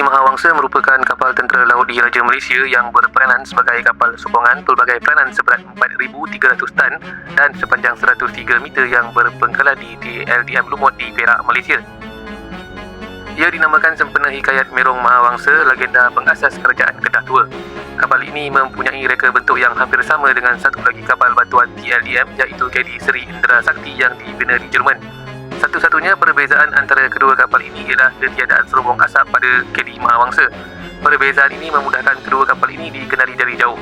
Mahawangsa merupakan kapal tentera laut Diraja Malaysia yang berperanan sebagai kapal sokongan pelbagai peranan seberat 4,300 tan dan sepanjang 103 meter yang berpengkalan di TLDM Lumut di Perak, Malaysia. Ia dinamakan sempena Hikayat Merong Mahawangsa, legenda pengasas kerajaan Kedah Tua. Kapal ini mempunyai reka bentuk yang hampir sama dengan satu lagi kapal bantuan TLDM iaitu KD Seri Indra Sakti yang dibina di Jerman. Satu-satunya perbezaan antara kedua kapal ini ialah ketiadaan serobong asap pada KD Mahawangsa. Perbezaan ini memudahkan kedua kapal ini dikenali dari jauh.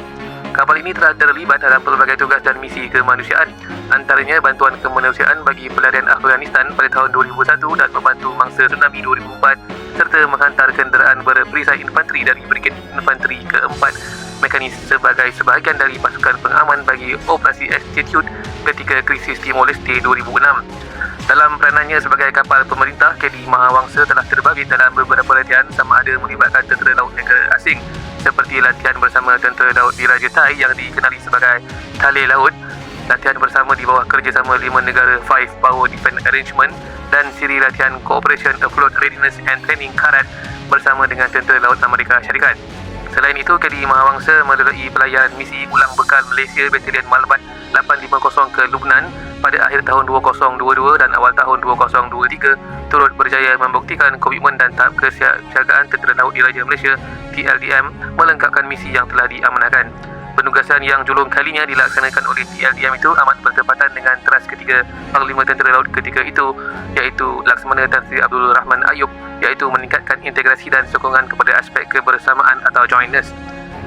Kapal ini telah terlibat dalam pelbagai tugas dan misi kemanusiaan, antaranya bantuan kemanusiaan bagi pelarian Afghanistan pada tahun 2001 dan membantu mangsa tsunami 2004 serta menghantar kenderaan berperisai infanteri dari Brigade Infanteri keempat mekanis sebagai sebahagian dari pasukan pengaman bagi operasi Institute ketika krisis Timor Leste 2006. Dalam peranannya sebagai kapal pemerintah, KD Mahawangsa telah terbabit dalam beberapa latihan sama ada melibatkan tentera laut negara asing seperti latihan bersama tentera laut di Raja Thai yang dikenali sebagai Tali Laut, latihan bersama di bawah kerjasama lima negara Five Power Defence Arrangement dan siri latihan Cooperation Afloat Readiness and Training Karat bersama dengan tentera laut Amerika Syarikat. Selain itu, KD Mahawangsa melalui pelayaran misi ulang bekal Malaysia Batalion Malbat 850 ke Lubnan pada akhir tahun 2022 dan awal tahun 2023 turut berjaya membuktikan komitmen dan tahap kesiapsiagaan Tentera Laut Diraja Malaysia TLDM melengkapkan misi yang telah diamanahkan. Penugasan yang julung kalinya dilaksanakan oleh TLDM itu amat bertepatan dengan teras ketiga Panglima Tentera Laut ketika itu iaitu Laksamana Tan Sri Abdul Rahman Ayub iaitu meningkatkan integrasi dan sokongan kepada aspek kebersamaan atau jointness.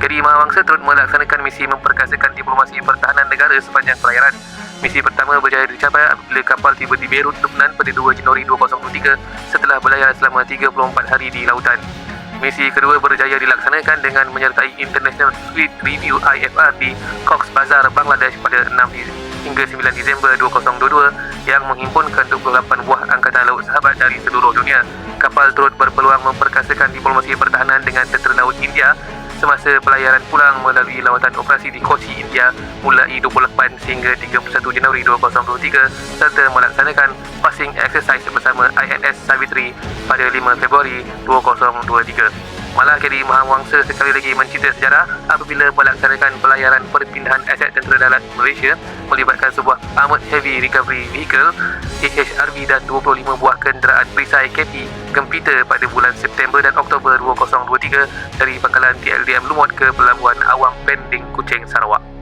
Kedi Mahawangsa turut melaksanakan misi memperkasakan diplomasi pertahanan negara sepanjang pelayaran. Misi pertama berjaya dicapai apabila kapal tiba di Beirut, Lebanon pada 2 Januari 2023 setelah berlayar selama 34 hari di lautan. Misi kedua berjaya dilaksanakan dengan menyertai International Fleet Review IFR di Cox's Bazar, Bangladesh pada 6 hingga 9 Disember 2022 yang menghimpunkan 28 buah angkatan laut sahabat dari seluruh dunia. Kapal turut berpeluang memperkasakan diplomasi pertahanan dengan tentera laut India semasa pelayaran pulang melalui lawatan operasi di Kochi, India mulai 28 sehingga 31 Januari 2023 serta melaksanakan passing exercise bersama INS Savitri pada 5 Februari 2023. Malah Kedi Mahawangsa sekali lagi mencerita sejarah apabila melaksanakan pelayaran perpindahan aset tentera darat Malaysia melibatkan sebuah Armored Heavy Recovery Vehicle HHRV dan 25 buah kenderaan perisai KP Gempita pada bulan September dan Oktober 2023 dari pangkalan TLDM Lumut ke Pelabuhan Awang Pending Kuching Sarawak.